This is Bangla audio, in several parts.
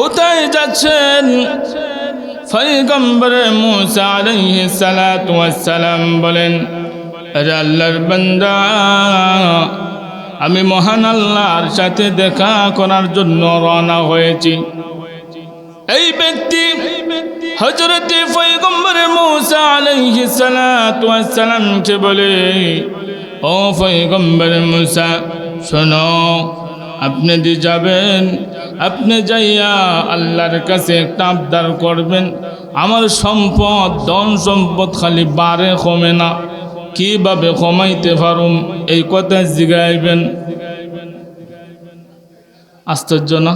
কোথায় যাচ্ছেন। ফৈগম্বর মুসা আলাইহিস সালাতু ওয়াস সালাম বলেন, আরে আল্লাহর বান্দা, আমি মহান আল্লাহর সাথে দেখা করার জন্য রওনা হয়েছি। এই ব্যক্তি হজরতে পয়গম্বর মুসা আলাইহিস সালাতু সালামকে বলে, ও পয়গম্বর মুসা, শোনো আপনি যে যাবেন, আপনি যাইয়া আল্লাহর কাছে একটা আবদার করবেন, আমার সম্পদ, ধন সম্পদ খালি বারে কমে না, কীভাবে কমাইতে পারুম? এই কথা জিগাইবেন। আশ্চর্য না?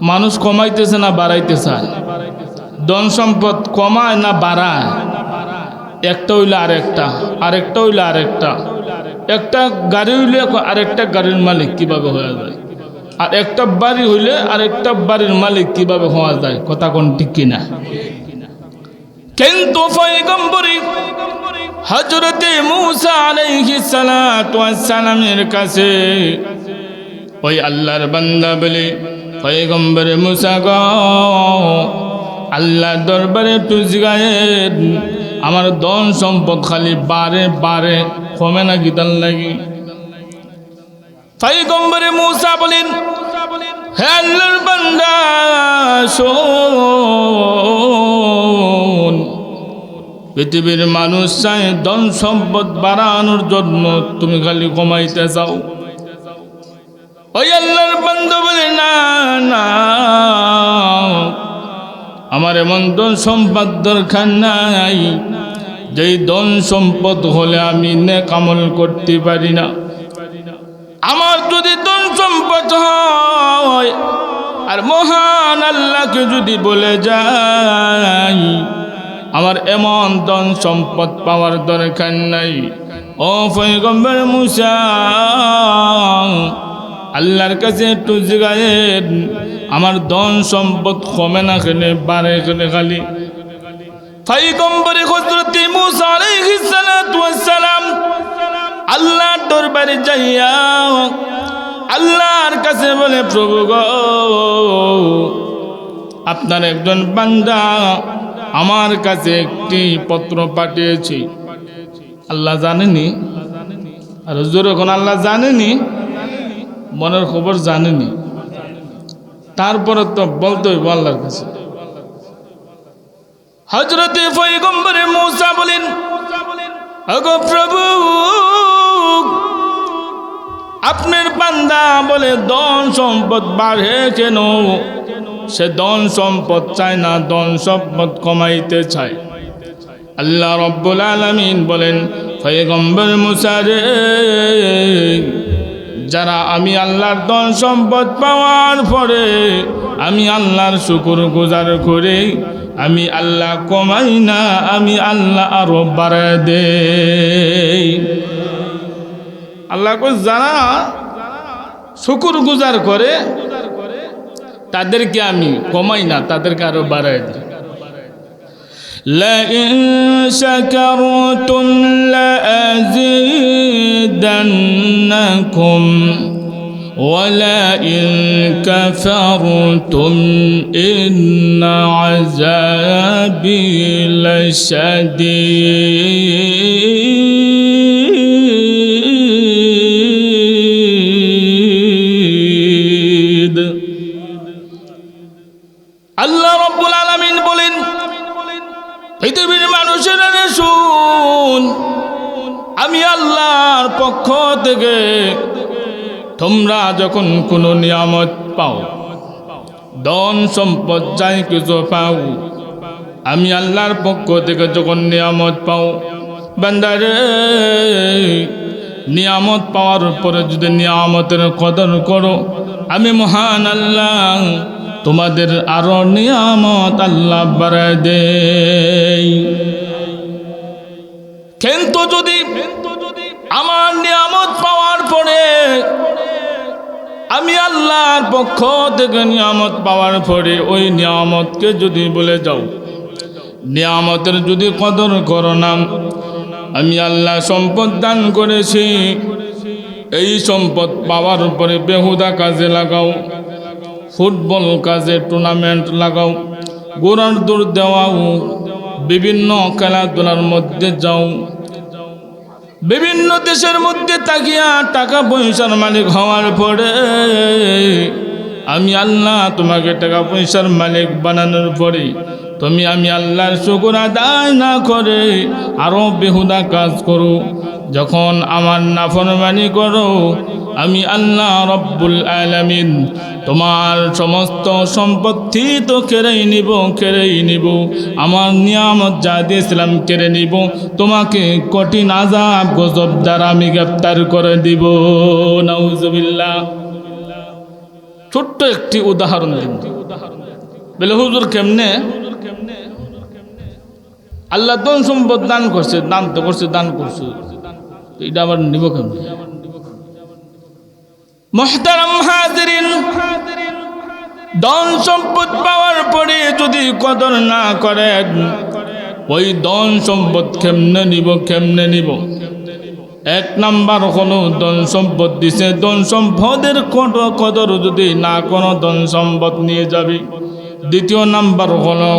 মানুষ কমাইতেছে না বাড়াইতে চায় ধন সম্পদ কমায় না বাড়ায়? একটা হইলে আরেকটা আরেকটা হইলে আরেকটা। একটা গাড়ি হইলে আরেকটা গাড়ির মালিক কীভাবে হয়ে যায়? আর একটা বাড়ি হইলে আরেকটা বাড়ির মালিক কীভাবে হওয়া যায়? কথা কোন ঠিক কিনা? কিন্তু হজরতে মুসা আলাইহিস সালাতু ওয়াস সালামের কাছে ওই আল্লাহর বান্দা বলে, পয়গম্বরে মুসা গ, আল্লাহর দরবারে টুজগায়ের আমার ধন সম্পদ খালি বারে বারে কমে না গীতার লাগি। পয়গম্বরে মুসা বলেন, হে আল্লাহর বান্দা, শোন, পৃথিবীর মানুষ চায় ধন সম্পদ বাড়ানোর জন্য তুমি খালি কমাইতে চাও ওই আল্লাহর বন্ধ বলে, না না, আমার এমন ধন সম্পদ দরকার নাই। যেই ধন সম্পদ হলে আমি নেক আমল করতে পারি না। আমার যদি ধন সম্পদ হয়, আর মহান আল্লাহকে যদি বলে যাই, আমার এমন ধন সম্পদ পাওয়ার দরকার নাই। ও পয়গম্বর মুসা, আল্লাহর কাছে একটু জিগায়েন, আমার ধন সম্পদ কমে না খেলে বাড়ে খেলে খালি। পয়গম্বরে হজরতে মুসা আলাইহিস সালাতু ওয়াস সালাম আল্লাহর দরবারে যাইয়া আল্লাহর কাছে বলে, প্রভু গো, আপনার একজন বান্দা আমার কাছে একটি পত্র পাঠিয়েছি। আল্লাহ জানেনি? আর হুজুর, এখন আল্লাহ জানেনি? মনের খবর জানেনি। তারপরে তো বলতে হইব আল্লাহর কাছে। হজরতে পয়গম্বরে মৌসা বলেন অগো প্রভু, আপনার পান্দা বলে ধন সম্পদ বাড়ে কেন সে ধন সম্পদ চায় না, ধন সম্পদ কমাইতে চায়। আল্লাহ রব্বুল আলমিন বলেন, পয়গম্বর মুসারে যারা আমি আল্লাহর ধন সম্পদ পাওয়ার পরে আমি আল্লাহর শুকুর গুজার করে আমি আল্লাহ কমাই না আমি আল্লাহ আরো বাড়ায় দে আল্লাহ যারা শুকুর গুজার করে তাদেরকে আমি কমাই না তাদেরকে আরো বাড়ায় দিই لئن شكرتم لأزيدنكم ولئن كفرتم إن عذابي لشديد আল্লাহ রব্বুল আলামিন বলেন পৃথিবীর মানুষের শুন আমি আল্লাহর পক্ষ থেকে তোমরা যখন কোনো নিয়ামত পাও, ধন সম্পদ যাই কিছু পাও, আমি আল্লাহর পক্ষ থেকে যখন নিয়ামত পাও, বান্দারে, নিয়ামত পাওয়ার পরে যদি নিয়ামতের কদর করো, আমি মহান আল্লাহ, তোমাদের আরও নিয়ামত আল্লাহ বাড়ায় দে কিন্তু যদি আমি আল্লাহর পক্ষ থেকে নিয়ামত পাওয়ার পরে ওই নিয়ামতকে যদি বলে যাও, নিয়ামতের যদি কদর করো না, আমি আল্লাহ সম্পদ দান করেছি। এই সম্পদ পাওয়ার পরে বেহুদা কাজে লাগাও, ফুটবল কাজে টুর্নামেন্ট লাগাও গোড়ার দৌড় দেওয়াও, বিভিন্ন খেলাধুলার মধ্যে যাও। বিভিন্ন দেশের মধ্যে তাকিয়া টাকা পয়সার মালিক হওয়ার পরে আমি আল্লাহ তোমাকে টাকা পয়সার মালিক বানানোর পরে তুমি আমি আল্লাহর শুকুর আদায় না করে আরও বেহুদা কাজ করো। যখন আমার নাফরমানি করো, আমি আল্লাহ রব্বুল আলামিন তোমার সমস্ত সম্পত্তি তো কেড়েই নিব কেড়েই নিব। আমার নিয়ামত যা দিয়েছিলাম কেড়ে নিব। তোমাকে কঠিন আজাব গজব দ্বারা আমি গ্রেপ্তার করে দিব। নাউজুবিল্লাহ। ছোট্ট একটি উদাহরণ দিন। বলে হুজুর কেমনে? আল্লাহ দন সম্পদ দান করছে, দান তো করছে, দান করছে। এটা আবার নিব কেমনে মহতারাম হাজিরিন, ধন সম্পদ পাওয়ার পরে যদি কদর না করেন, ওই ধন সম্পদ কেমনে নিব কেমনে নিব? এক নাম্বার হলো ধন সম্পদ দিছে, ধন সম্পদের কত কদর যদি না কোনো ধন সম্পদ নিয়ে যাবে? দ্বিতীয় নাম্বার হলো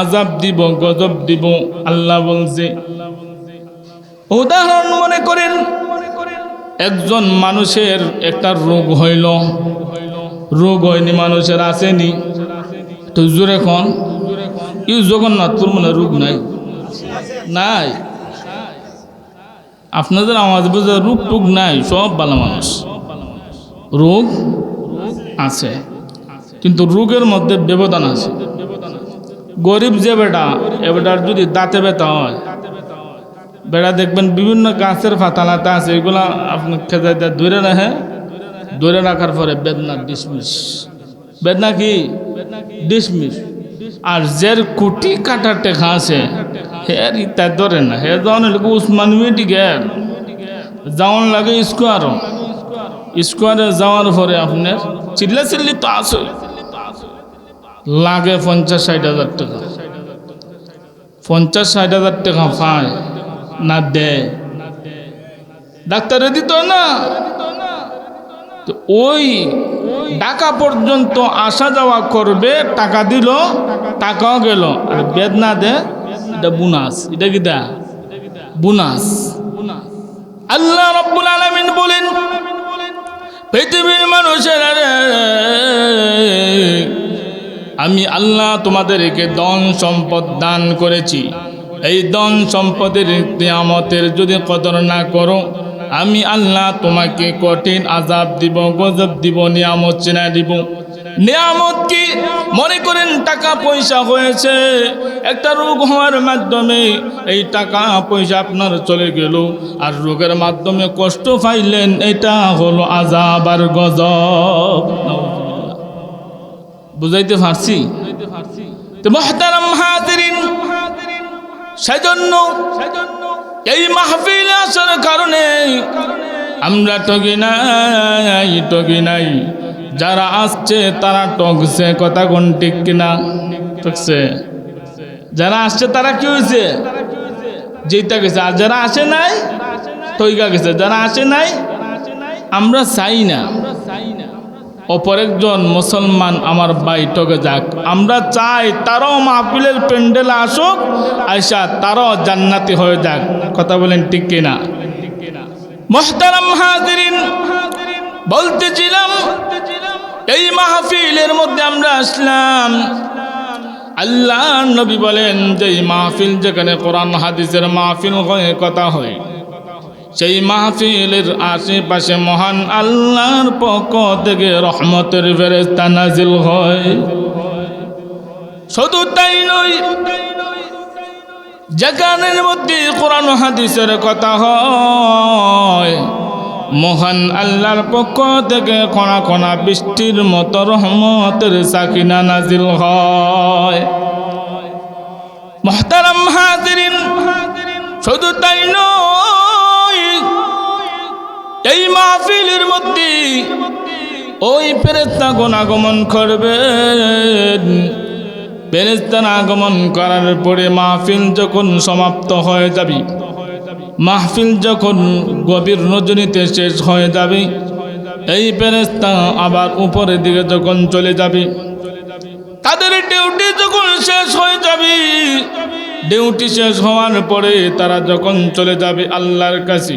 আজাব দিব, গজব দিব, আল্লাহ বলছে। উদাহরণ মনে করেন, একজন মানুষের একটা রোগ হইল। রোগ হয়নি, মানুষের আসেনি। তো জোরে ইউ জগন্নাথপুর মনে রোগ নাই? নাই? আপনাদের আওয়াজ বোঝা রোগ টুক নাই, সব ভালো মানুষ। রোগ আছে, কিন্তু রোগের মধ্যে ব্যবধান আছে। গরিব যে বেটা, এ বেটার যদি দাঁতে ব্যথা হয় বেড়া দেখবেন বিভিন্ন গাছের ফাতালাতে আছে, এগুলা আপনি খেতে ধরে রাখে ধরে রাখার পরে বেদনা ডিসমিস। বেদনা কি? ডিসমিস। আর যের কুটি কাটার টেকা আছে হের ইত্যা ধরে না, হে যখন লোক উসমান মেডিকেল যাওয়ান লাগে স্কোয়ারও। স্কোয়ারে যাওয়ার পরে আপনার চিল্লা চিল্লি তো আছে লাগে পঞ্চাশ ষাট হাজার টাকা। পঞ্চাশ ষাট হাজার টাকা পায়, না দেয়। ডাক্তারে দিত না। ওই টাকা পর্যন্ত আসা যাওয়া করবে, টাকা দিল, টাকাও গেল। আর বেদনা দে, এটা বুনাস। এটা কি দা? বুনাস। আল্লাহ রব্বুল আলামিন বলেন, পৃথিবীর মানুষের আমি আল্লাহ তোমাদেরকে দন সম্পদ দান করেছি। এই দন সম্পদের নিয়ামতের যদি কদর না করো, আমি আল্লাহ তোমাকে কঠিন আজাব দিব, গজব দিব, নিয়ামত চেনা দিব। নিয়ামত কি? মনে করেন টাকা পয়সা হয়েছে, একটা রোগ হওয়ার মাধ্যমে এই টাকা পয়সা আপনার চলে গেল, আর রোগের মাধ্যমে কষ্ট পাইলেন, এটা হলো আজাব আর গজব। বুঝাইতে পারছি? মহতারাম হাজিরিন, সেজন্য এই মাহফিল আসার কারণে আমরা টগি নাই টগি নাই। যারা আসছে, তারা টকছে কথা কোন ঠিক কিনা? টকছে যারা আসছে, তারা কি হয়েছে যেটা গেছে। আর যারা আসে নাই তৈগা গেছে। যারা আসে নাই, আমরা চাই না। অপর একজন মুসলমান আমার বাইটকে যাক। আমরা চাই তারাও মাহফিলের প্যান্ডেলে আসুক আয়সা তারাও জান্নাতি হয়ে যাক। কথা বলেন ঠিক কিনা? মোহতারাম হাজিরিন, বলতেছিলাম এই মাহফিলের মধ্যে আমরা আসলাম। আল্লাহ নবী বলেন যে এই মাহফিল যেখানে কোরআন, হাদিসের মাহফিল হয়ে, কথা হয়। সেই মাহফিলের আশেপাশে মহান আল্লাহর পক্ষ থেকে রহমতের ফেরেস্তা নাজিল হয়। শুধু তাই নয়, যেখানের মধ্যে কোরআন হাদিসের কথা হয়, মহান আল্লাহর পক্ষ থেকে কণা কণা বৃষ্টির মতো রহমতের সাকিনা নাজিল হয়। মহতারাম হাজিরিন, শুধু তাই নয় এই মাহফিলের মধ্যে ওই ফেরেস্তা আগমন করবেন ফেরেস্তার আগমন করার পরে মাহফিল যখন সমাপ্ত হয়ে যাবে, মাহফিল যখন গভীর রজনীতে শেষ হয়ে যাবে, এই ফেরেস্তা আবার উপরের দিকে যখন চলে যাবে, তাদের ডিউটি যখন শেষ হয়ে যাবে, ডিউটি শেষ হওয়ার পরে তারা যখন চলে যাবে আল্লাহর কাছে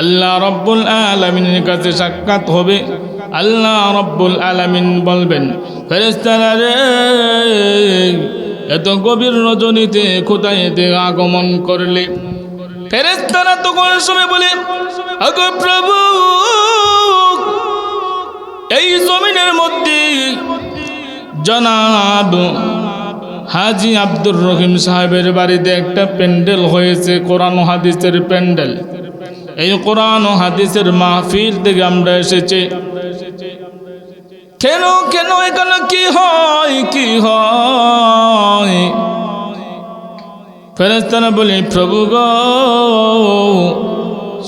আল্লাহ রব্বুল আলমিনের কাছে সাক্ষাৎ হবে। আল্লাহ রব্বুল আলমিন বলবেন রে, এত গভীর রজনীতে এতে আগমন করলে? ফেরেস্তারা তখন সময় বলে প্রভু, এই জমিনের মধ্যে জনাব হাজি আব্দুর রহিম সাহেবের বাড়িতে একটা প্যান্ডেল হয়েছে, কোরআন হাদিসের প্যান্ডেল। এই কোরআন ও হাদিসের মাহফিল থেকে আমরা এসেছি। কেন কেন এখানে কি হয় কি হয়? ফেরেস্তারা বলি, প্রভু গো,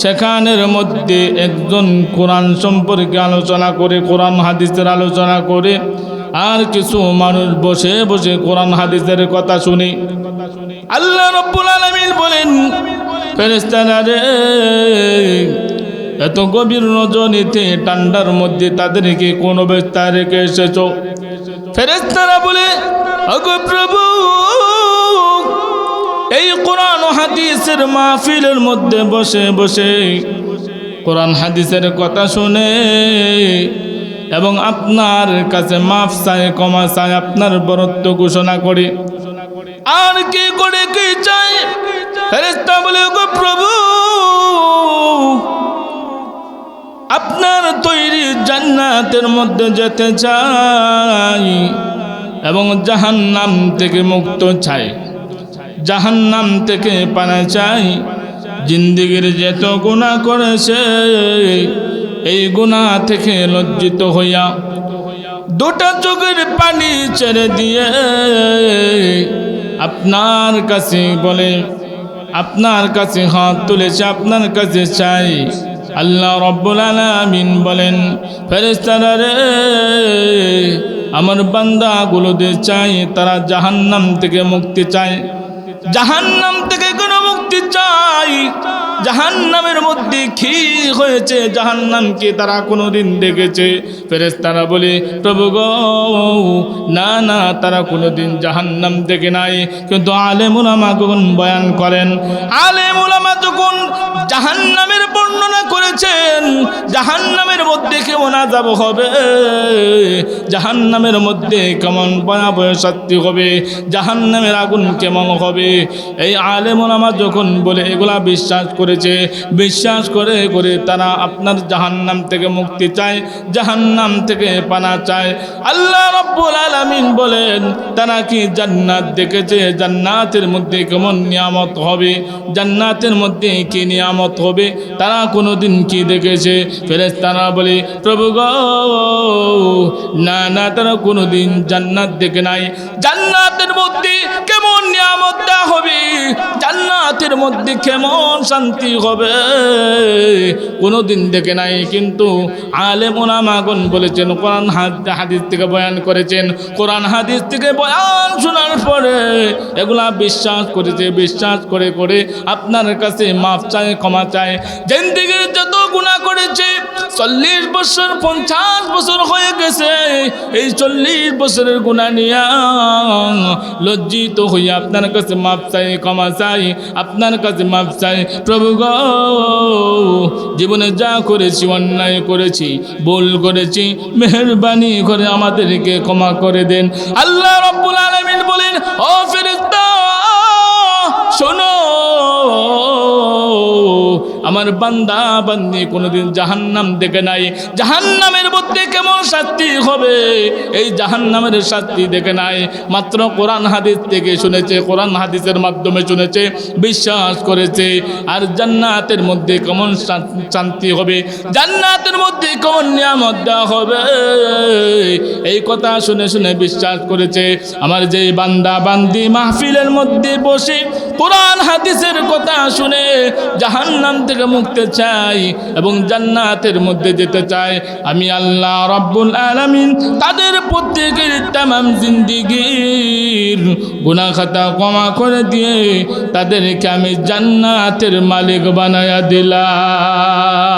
সেখানের মধ্যে একজন কোরআন সম্পর্কে আলোচনা করে, কোরআন হাদিসের আলোচনা করে, আর কিছু মানুষ বসে বসে কোরআন হাদিসের কথা শুনি। আল্লাহ রব্বুল আলমিন বলেন ফেরেস্তারা রে এত গভীর রজনীতে ঠান্ডার মধ্যে তাদেরকে কোন অবস্থায় রেখে এসেছ? ফেরেস্তারা বলে প্রভু, এই কোরআন হাদিসের মাহফিলের মধ্যে বসে বসে কোরআন হাদিসের কথা শুনে এবং আপনার কাছে মাফ চায়, ক্ষমা চায়, আপনার বরত্ব ঘোষণা করে আর কি করে কি চাই? ফেরেস্তা বলে, গো প্রভু, আপনার তৈরি জান্নাতের মধ্যে যেতে চাই এবং জাহান নাম থেকে মুক্ত চাই। জাহান নাম থেকে পানা চাই। জিন্দিগির যেত গুণা করেছে, এই গুণা থেকে লজ্জিত হইয়া দুটা চোখের পানি ছেড়ে দিয়ে আপনার কাছে বলে, আপনার কাছে হাত তুলেছে, আপনার কাছে চাই। আল্লাহ রব্বুল আলামিন বলেন ফেরেস্তারা রে, আমার বান্দাগুলোতে চাই, তারা জাহান্নাম থেকে মুক্তি চায়। জাহান্নাম থেকে কোনো মুক্তি চাই। জাহান্নামের মধ্যে কি হয়েছে? জাহান্নামকে তারা কোনোদিন দেখেছে। ফেরেস তারা বলে, প্রভু গ, না না, তারা কোনোদিন জাহান্নাম দেখে নাই। কিন্তু আলেমুলামা যখন বয়ান করেন, আলেমুলামা যখন জাহান্নামের বর্ণনা করেছেন, জাহান্নামের মধ্যে কেমন আজাব হবে? জাহান্নামের মধ্যে কেমন ভয়াবহ শাস্তি হবে? জাহান্নামের আগুন কেমন হবে? এই আলেমুলামা যখন বলে, এগুলা বিশ্বাস করেছে, বিশ্বাস করে করে তারা আপনার জাহান্নাম থেকে মুক্তি চায়, জাহান্নাম থেকে পানা চায়। আল্লাহ রব্বুল আলামিন বলেন, তারা কি জান্নাত দেখেছে? জান্নাতের মধ্যে কেমন নিয়ামত হবে? জান্নাতের মধ্যে কি নিয়ামত হবে? তারা কোনোদিন কি দেখেছে? ফেরেস তারা বলে, প্রভু গো, না না, তারা কোনোদিন জান্নাত দেখে নাই। জান্নাতের মধ্যে কেমন নিয়ামত হবে? জান্নাতের মধ্যে কেমন শান্তি হবে? কোনোদিন দেখে নাই, কিন্তু আলেম ওলামাগন বলেছেন, কোরআন হাদ- হাদিস থেকে বয়ান করেছেন। কোরআন হাদিস থেকে বয়ান শোনার পরে এগুলা বিশ্বাস করেছে, বিশ্বাস করে করে আপনার কাছে মাফ চায়, ক্ষমা চায়। জিন্দিগির যত গুণা করেছে, চল্লিশ বছর, পঞ্চাশ বছর হয়ে গেছে, এই চল্লিশ বছরের গুণা নিয়া লজ্জিত হয়ে আপনার কাছে মাপ চাই, ক্ষমা চাই, আপনার কাছে মাপ চাই, প্রভু গো, জীবনে যা করেছি, অন্যায় করেছি, ভুল করেছি, মেহরবানি করে আমাদেরকে ক্ষমা করে দেন। আল্লাহ রব্বুল আলমিন বলেন, ও ফেরেস্তা শোনো আমার বান্দা বান্দি কোনোদিন জাহান্নাম দেখে নাই। জাহান্নামের মধ্যে কেমন শাস্তি হবে? এই জাহান্নামের শাস্তি দেখে নাই। মাত্র কোরআন হাদিস থেকে শুনেছে, কোরআন হাদিসের মাধ্যমে শুনেছে, বিশ্বাস করেছে। আর জান্নাতের মধ্যে কেমন শান্তি হবে? জান্নাতের মধ্যে কেমন নিয়ামত দেওয়া হবে? এই কথা শুনে শুনে বিশ্বাস করেছে। আমার যে বান্দা বান্দি মাহফিলের মধ্যে বসে কোরআন হাদিসের কথা শুনে জাহান্নাম থেকে মুক্তি চাই এবং জান্নাতের মধ্যে যেতে চাই। আমি আল্লাহ রব্বুল আলমিন তাদের প্রত্যেকের তামাম জিন্দিগির গুনা খাতা করে দিয়ে তাদেরকে আমি জান্নাতের মালিক বানায়া দিলাম।